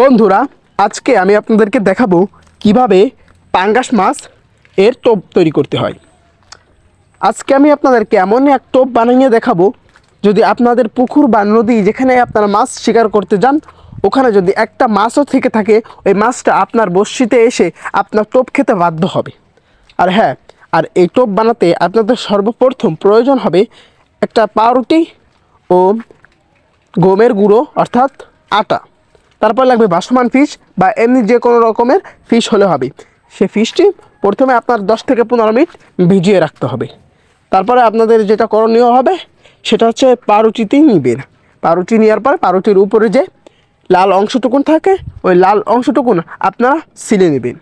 বন্ধুরা, আজকে আমি আপনাদেরকে দেখাবো কীভাবে পাঙ্গাস মাছ এর টোপ তৈরি করতে হয়। আজকে আমি আপনাদেরকে এমন এক টোপ বানিয়ে দেখাবো, যদি আপনাদের পুকুর বা নদী যেখানে আপনারা মাছ শিকার করতে যান, ওখানে যদি একটা মাছও থেকে থাকে, ওই মাছটা আপনার বড়শিতে এসে আপনার টোপ খেতে বাধ্য হবে। আর হ্যাঁ আর এই টোপ বানাতে আপনাদের সর্বপ্রথম প্রয়োজন হবে একটা পাউরুটি ও গমের গুঁড়ো, অর্থাৎ আটা। তারপর লাগবে বাসমান ফিশ বা এমনি যে কোনো রকমের ফিশ হলে হবে। সে ফিশটি প্রথমে আপনার দশ থেকে পনেরো মিনিট ভিজিয়ে রাখতে হবে। তারপরে আপনাদের যেটা করণীয় হবে, সেটা হচ্ছে পাউরুটিতেই নিবেন। পাউরুটি নেওয়ার পর পাউরুটির উপরে যে লাল অংশটুকুন থাকে, ওই লাল অংশটুকুন আপনারা সিলে নেবেন।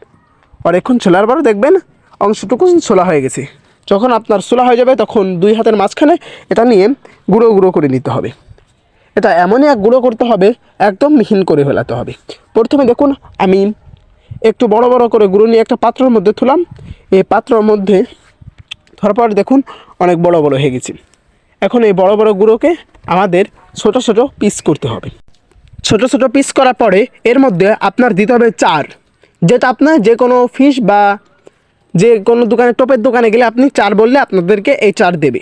অনেকক্ষণ ছোলার পরে দেখবেন অংশটুকু ছোলা হয়ে গেছে। যখন আপনার ছোলা হয়ে যাবে, তখন দুই হাতের মাঝখানে এটা নিয়ে গুঁড়ো গুঁড়ো করে নিতে হবে। এটা এমনই এক গুঁড়ো করতে হবে, একদম মিহিন করে ফেলাতে হবে। প্রথমে দেখুন আমি একটু বড় বড় করে গুঁড়ো নিয়ে একটা পাত্রের মধ্যে তুলাম। এই পাত্রের মধ্যে ধরার পর দেখুন, অনেক বড় বড় হয়ে গেছে। এখন এই বড় বড় গুঁড়োকে আমাদের ছোট ছোট পিস করতে হবে। ছোট ছোট পিস করার পরে এর মধ্যে আপনার দিতে হবে চার। যেটা আপনার যে কোনো ফিশ বা যে কোনো দোকানে, টোপের দোকানে গেলে আপনি চার বললে আপনাদেরকে এই চার দেবে।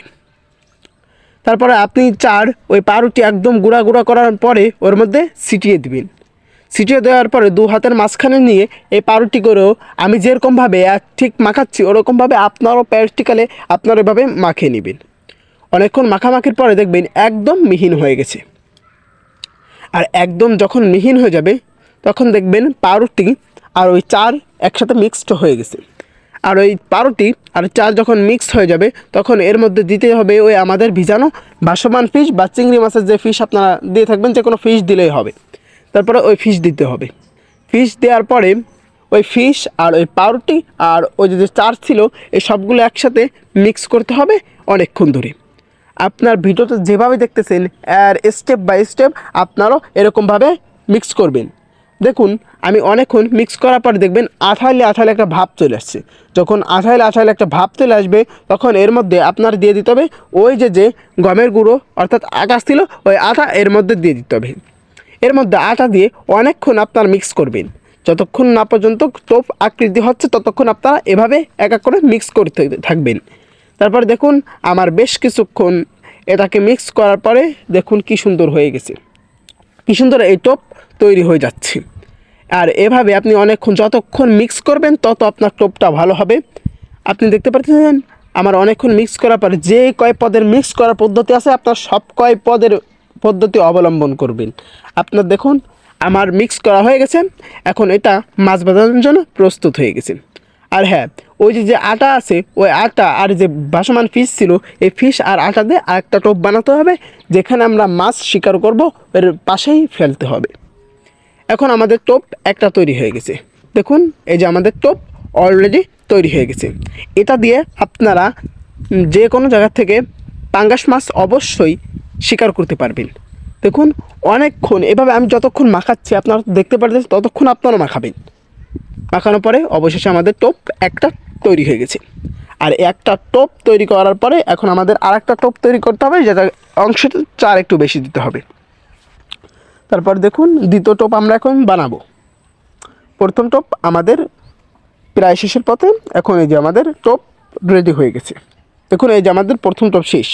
তারপরে আপনি চার, ওই পাউরুটি একদম গুঁড়া গুঁড়া করার পরে ওর মধ্যে ছিটিয়ে দিবেন। ছিটিয়ে দেওয়ার পরে দু হাতের মাঝখানে নিয়ে এই পাউরুটি করেও আমি যেরকমভাবে ঠিক মাখাচ্ছি, ওরকমভাবে আপনারও প্র্যাকটিক্যালে আপনার এভাবে মাখিয়ে নেবেন। অনেকক্ষণ মাখামাখির পরে দেখবেন একদম মিহিন হয়ে গেছে। আর একদম যখন মিহিন হয়ে যাবে, তখন দেখবেন পাউরুটি আর ওই চার একসাথে মিক্সড হয়ে গেছে। আর ওই পাউরুটি আর চার যখন মিক্সড হয়ে যাবে, তখন এর মধ্যে দিতে হবে ওই আমাদের ভিজানো ভাসমান ফিশ বা চিংড়ি মাছের যে ফিশ আপনারা দিয়ে থাকবেন যে কোনো ফিশ দিলেই হবে। তারপরে ওই ফিশ দিতে হবে। ফিশ দেওয়ার পরে ওই ফিশ আর ওই পাউরুটি আর ওই যে চার ছিল, এই সবগুলো একসাথে মিক্স করতে হবে অনেকক্ষণ ধরে। আপনার ভিডিওতে যেভাবে দেখতেছেন আর স্টেপ বাই স্টেপ আপনারও এরকমভাবে মিক্স করবেন। দেখুন, আমি অনেকক্ষণ মিক্স করার পর দেখবেন আঠাইলে আঠাইলে একটা ভাব চলে আসছে। যখন আঠাইলে আঠাইলে একটা ভাব চলে আসবে, তখন এর মধ্যে আপনার দিয়ে দিতে হবে ওই যে যে গমের গুঁড়ো, অর্থাৎ আকাশ ছিল, ওই আটা এর মধ্যে দিয়ে দিতে হবে। এর মধ্যে আটা দিয়ে অনেকক্ষণ আপনার মিক্স করবেন। যতক্ষণ না পর্যন্ত টোপ আকৃতি হচ্ছে, ততক্ষণ আপনারা এভাবে এক এক করে মিক্স করতে থাকবেন। তারপর দেখুন, আমার বেশ কিছুক্ষণ এটাকে মিক্স করার পরে দেখুন কি সুন্দর হয়ে গেছে। কি সুন্দর এই টোপ তৈরি হয়ে যাচ্ছে। আর এভাবে আপনি অনেকক্ষণ যতক্ষণ মিক্স করবেন, তত আপনার টোপটা ভালো হবে। আপনি দেখতে পাচ্ছেন আমার অনেকক্ষণ মিক্স করার পরে যে কয় পদের মিক্স করার পদ্ধতি আছে, আপনার সব কয় পদের পদ্ধতি অবলম্বন করবেন। আপনার দেখুন, আমার মিক্স করা হয়ে গেছে। এখন এটা মাছ বাজানোর জন্য প্রস্তুত হয়ে গেছে। আর হ্যাঁ ওই যে যে আটা আছে, ওই আটা আর যে ভাসমান ফিশ ছিল, এই ফিশ আর আটা দিয়ে আরেকটা টোপ বানাতে হবে, যেখানে আমরা মাছ শিকার করব, এর পাশেই ফেলতে হবে। এখন আমাদের টোপ একটা তৈরি হয়ে গেছে। দেখুন, এই যে আমাদের টোপ অলরেডি তৈরি হয়ে গেছে। এটা দিয়ে আপনারা যে কোনো জায়গা থেকে পাঙ্গাস মাছ অবশ্যই শিকার করতে পারবেন। দেখুন, অনেকক্ষণ, এভাবে আমি যতক্ষণ মাখাচ্ছি, আপনারা দেখতে পারতেছেন, ততক্ষণ আপনারা মাখাবেন। মাখানোর পরে অবশেষে আমাদের টোপ একটা তৈরি হয়ে গেছে। আর একটা টোপ তৈরি করার পরে এখন আমাদের আর একটা টোপ তৈরি করতে হবে, যেটা অংশটা চার একটু বেশি দিতে হবে। তারপর দেখুন, দ্বিতীয় টোপ আমরা এখন বানাবো। প্রথম টোপ আমাদের প্রায় শেষের পথে, এখন এই যে আমাদের টোপ রেডি হয়ে গেছে। দেখুন, এই যে আমাদের প্রথম টোপ শেষ।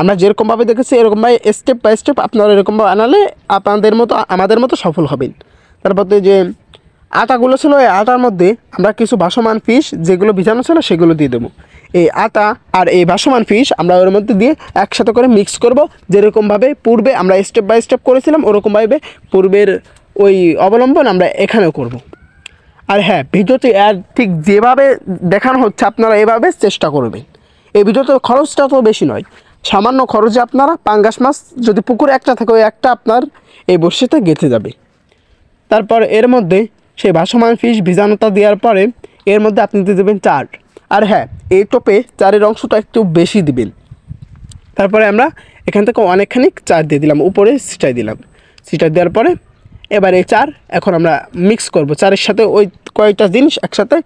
আমরা যেরকমভাবে দেখেছি, এরকমভাবে স্টেপ বাই স্টেপ আপনারা এরকমভাবে আনালে আপনাদের মতো, আমাদের মতো সফল হবেন। তারপর যে আটাগুলো ছিল এই আটার মধ্যে আমরা কিছু ভাসমান ফিশ যেগুলো ভিজানো ছিল সেগুলো দিয়ে দেবো। এই আটা আর এই ভাসমান ফিশ আমরা ওর মধ্যে দিয়ে একসাথে করে মিক্স করব। যেরকমভাবে পূর্বে আমরা স্টেপ বাই স্টেপ করেছিলাম, ওরকমভাবে পূর্বের ওই অবলম্বন আমরা এখানেও করব। আর হ্যাঁ ভিডিওতে আর ঠিক যেভাবে দেখানো হচ্ছে আপনারা এভাবে চেষ্টা করবেন। এই ভিডিওতে খরচটা তো বেশি নয়। সামান্য খরচে আপনারা পাঙ্গাস মাছ যদি পুকুরে একটা থাকে, ওই একটা আপনার এই বর্ষিতে গেঁথে যাবে। তারপর এর মধ্যে সেই ভাসমান ফিশ ভিজানোটা দেওয়ার পরে এর মধ্যে আপনি দিয়ে দেবেন চার। আর হ্যাঁ এই টোপে চারের অংশটা একটু বেশি দিবেন। তারপরে আমরা এখান থেকে অনেকখানি চার দিয়ে দিলাম, উপরে সিটাই দিলাম। সিটাই দেওয়ার পরে এবার এই চার এখন আমরা মিক্স করব। চারের সাথে ওই কয়েকটা জিনিস একসাথে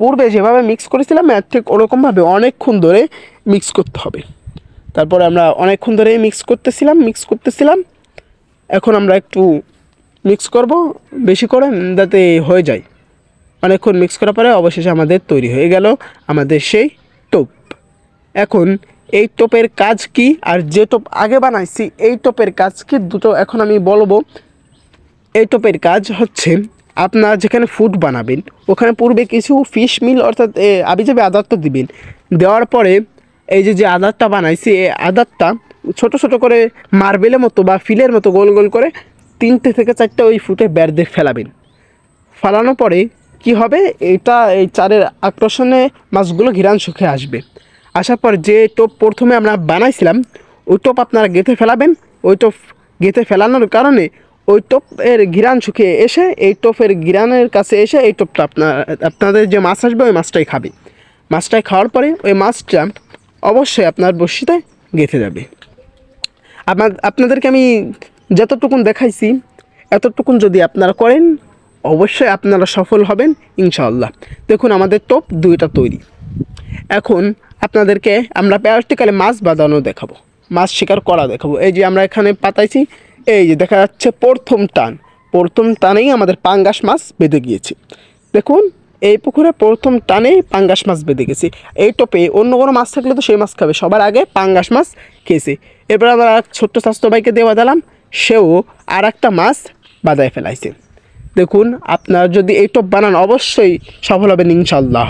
পূর্বে যেভাবে মিক্স করেছিলাম ঠিক ওরকমভাবে অনেকক্ষণ ধরে মিক্স করতে হবে। তারপরে আমরা অনেকক্ষণ ধরে মিক্স করতেছিলাম মিক্স করতেছিলাম। এখন আমরা একটু মিক্স করব, বেশি করে যাতে হয়ে যায়। অনেকক্ষণ মিক্স করার পরে অবশেষে আমাদের তৈরি হয়ে গেল আমাদের সেই টোপ। এখন এই টোপের কাজ কি? আর যে টোপ আগে বানাইছি, এই টোপের কাজ কি? দুটো এখন আমি বলব। এই টোপের কাজ হচ্ছে, আপনার যেখানে ফুড বানাবেন, ওখানে পূর্বে কিছু ফিশ মিল অর্থাৎ আবি যাবে আদারটা দিবেন। দেওয়ার পরে এই যে যে আদারটা বানাইছি, এই আদারটা ছোট ছোট করে মার্বেলের মতো বা ফিলের মতো গোল গোল করে তিনটে থেকে চারটে ওই ফুটে বের দিয়ে ফেলাবেন। ফেলানোর পরে কি হবে? এটা এই চারের আকর্ষণে মাছগুলো ঘিরান সুখে আসবে। আসার পর যে টোপ প্রথমে আমরা বানাইছিলাম, ওই টোপ আপনারা গেঁথে ফেলাবেন। ওই টোপ গেঁথে ফেলানোর কারণে ওই টোপের ঘিরান শুকিয়ে এসে, এই টোপের ঘিরানের কাছে এসে এই টোপটা আপনার, আপনাদের যে মাছ আসবে, ওই মাছটাই খাবে। মাছটাই খাওয়ার পরে ওই মাছটা অবশ্যই আপনার বড়শিতে গেঁথে যাবে। আপনাদেরকে আমি যতটুকুন দেখাইছি, এতটুকুন যদি আপনারা করেন, অবশ্যই আপনারা সফল হবেন, ইনশাআল্লাহ। দেখুন, আমাদের টোপ দুইটা তৈরি। এখন আপনাদেরকে আমরা প্র্যাকটিক্যালি মাছ বাঁধানো দেখাবো, মাছ শিকার করা দেখাবো। এই যে আমরা এখানে পাতাইছি, এই যে দেখা যাচ্ছে প্রথম টান। প্রথম টানেই আমাদের পাঙ্গাস মাছ বেঁধে গিয়েছে। দেখুন, এই পুকুরে প্রথম টানেই পাঙ্গাস মাছ বেঁধে গেছে। এই টোপে অন্য কোনো মাছ থাকলে তো সেই মাছ খাবে। সবার আগে পাঙ্গাস মাছ খেয়েছে। এরপর আমরা ছোট্ট স্বাস্থ্য ভাইকে দিয়ে বাঁধালাম সেও আর একটা মাছ বাজায় ফেলাইছে। দেখুন, আপনার যদি এই টপ বানান অবশ্যই সফল হবেন ইনশাল্লাহ